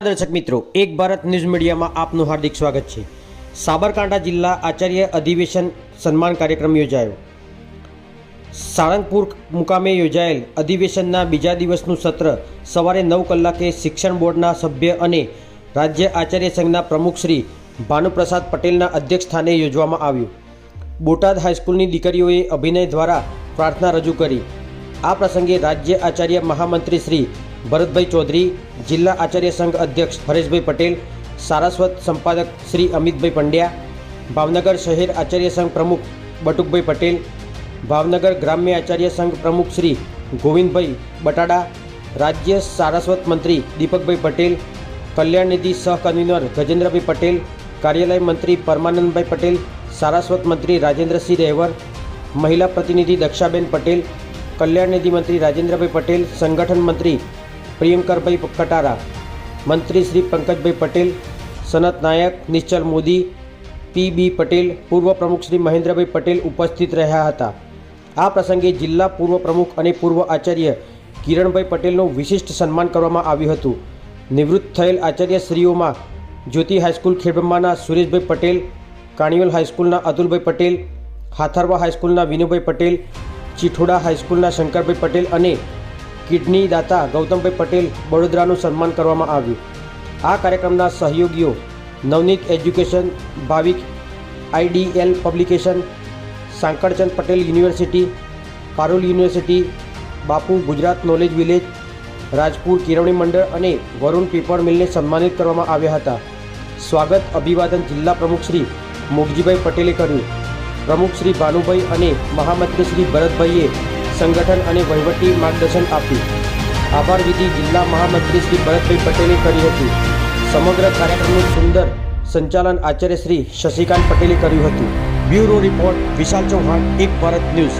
દર્શક મિત્રો, એક ભારત ન્યૂઝ મીડિયામાં આપનું હાર્દિક સ્વાગત છે. સાબરકાંઠા જિલ્લા આચાર્ય અધિવેશન સન્માન કાર્યક્રમ યોજાયો. સાળંગપુર મુકામે યોજાયેલ અધિવેશનના બીજા દિવસનું સત્ર સવારે નવ કલાકે શિક્ષણ બોર્ડના સભ્ય અને રાજ્ય આચાર્ય સંઘના પ્રમુખ શ્રી ભાનુપ્રસાદ પટેલના અધ્યક્ષસ્થાને યોજવામાં આવ્યું. બોટાદ હાઈસ્કૂલની દીકરીઓએ અભિનય દ્વારા પ્રાર્થના રજૂ કરી. આ પ્રસંગે રાજ્ય આચાર્ય મહામંત્રી શ્રી ભરતભાઈ ચૌધરી જિલ્લા આચાર્ય સંઘ અધ્યક્ષ હરેશભાઈ પટેલ સારસ્વત સંપાદક શ્રી અમિતભાઈ પંડ્યા ભાવનગર શહેર આચાર્ય સંઘ પ્રમુખ બટુકભાઈ પટેલ ભાવનગર ગ્રામ્ય આચાર્ય સંઘ પ્રમુખ શ્રી ગોવિંદભાઈ બટાડા રાજ્ય સારસ્વત મંત્રી દીપકભાઈ પટેલ કલ્યાણ નિધિ સહ કન્વીનર ગજેન્દ્રભાઈ પટેલ કાર્યાલય મંત્રી પરમાનંદભાઈ પટેલ સારસ્વત મંત્રી રાજેન્દ્રસિંહ રહેવર મહિલા પ્રતિનિધિ દક્ષાબેન પટેલ કલ્યાણ નિધિ મંત્રી રાજેન્દ્રભાઈ પટેલ સંગઠન મંત્રી પ્રિયંકરભાઈ કટારા, મંત્રી શ્રી પંકજભાઈ પટેલ, સનત નાયક, નિશ્ચલ મોદી, પી બી પટેલ, પૂર્વ પ્રમુખ શ્રી મહેન્દ્રભાઈ પટેલ ઉપસ્થિત રહ્યા હતા. આ પ્રસંગે જિલ્લા પૂર્વ પ્રમુખ અને પૂર્વ આચાર્ય કિરણભાઈ પટેલનું વિશિષ્ટ સન્માન કરવામાં આવ્યું હતું. નિવૃત્ત થયેલ આચાર્યશ્રીઓમાં જ્યોતિ હાઈસ્કૂલ ખેડબ્રહ્માના સુરેશભાઈ પટેલ કાણિયોલ હાઈસ્કૂલના અતુલભાઈ પટેલ, હાથરવા હાઈસ્કૂલના વિનુભાઈ પટેલ ચીઠોડા હાઈસ્કૂલના શંકરભાઈ પટેલ અને કિડની દાતા ગૌતમભાઈ પટેલ વડોદરાનું સન્માન કરવામાં આવ્યું. આ કાર્યક્રમના સહયોગીઓ Navneet education, Bhavik IDL publication, Sankalchand Patel university, Parul university, Bapu Gujarat knowledge village, Rajpur કેળવણી મંડળ અને વરુણ પેપર મિલને સન્માનિત કરવામાં આવ્યા હતા. સ્વાગત અભિવાદન જિલ્લા પ્રમુખ શ્રી મોગજીભાઈ પટેલે કર્યું. પ્રમુખ શ્રી ભાનુભાઈ અને મહામંત્રી શ્રી ભરતભાઈએ સંગઠન અને વહીવટી માર્ગદર્શન આપ્યું. આભાર વિધિ જિલ્લા મહામંત્રી શ્રી ભરતભાઈ પટેલે કરી હતી. સમગ્ર કાર્યક્રમનું સુંદર સંચાલન આચાર્ય શ્રી શશિકાંત પટેલે કર્યું હતું. બ્યુરો રિપોર્ટ વિશાલ ચૌહાણ, એક ભારત ન્યૂઝ.